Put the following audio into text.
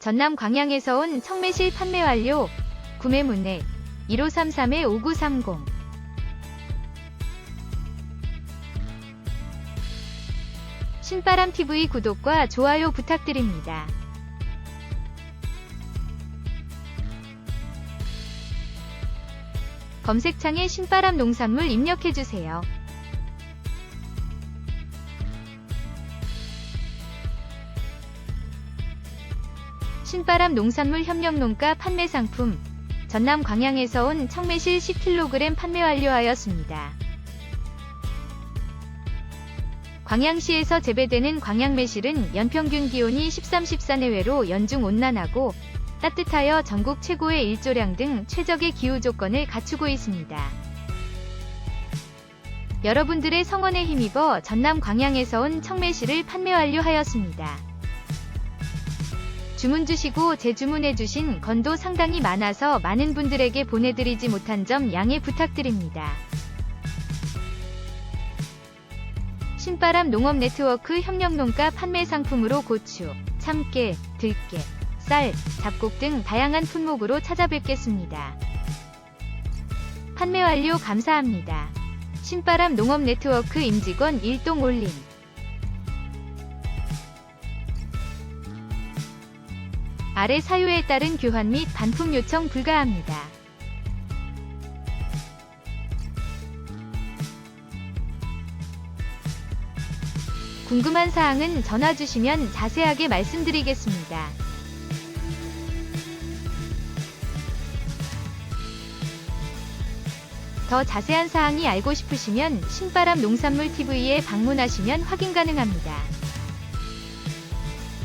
전남 광양에서 온 청매실 판매 완료. 구매 문의 1533-5930 신바람TV 구독과 좋아요 부탁드립니다. 검색창에 신바람 농산물 입력해주세요. 신바람 농산물 협력농가 판매 상품 전남 광양에서 온 청매실 10kg 판매 완료하였습니다. 광양시에서 재배되는 광양매실은 연평균 기온이 13, 14 내외로 연중 온난하고 따뜻하여 전국 최고의 일조량 등 최적의 기후 조건을 갖추고 있습니다. 여러분들의 성원에 힘입어 전남 광양에서 온 청매실을 판매 완료하였습니다. 주문 주시고 재주문해 주신 건도 상당히 많아서 많은 분들에게 보내드리지 못한 점 양해 부탁드립니다. 신바람 농업 네트워크 협력 농가 판매 상품으로 고추, 참깨, 들깨, 쌀, 잡곡 등 다양한 품목으로 찾아뵙겠습니다. 판매 완료 감사합니다. 신바람 농업 네트워크 임직원 일동 올림 아래 사유에 따른 교환 및 반품 요청 불가합니다. 궁금한 사항은 전화 주시면 자세하게 말씀드리겠습니다. 더 자세한 사항이 알고 싶으시면 신바람 농산물 TV에 방문하시면 확인 가능합니다.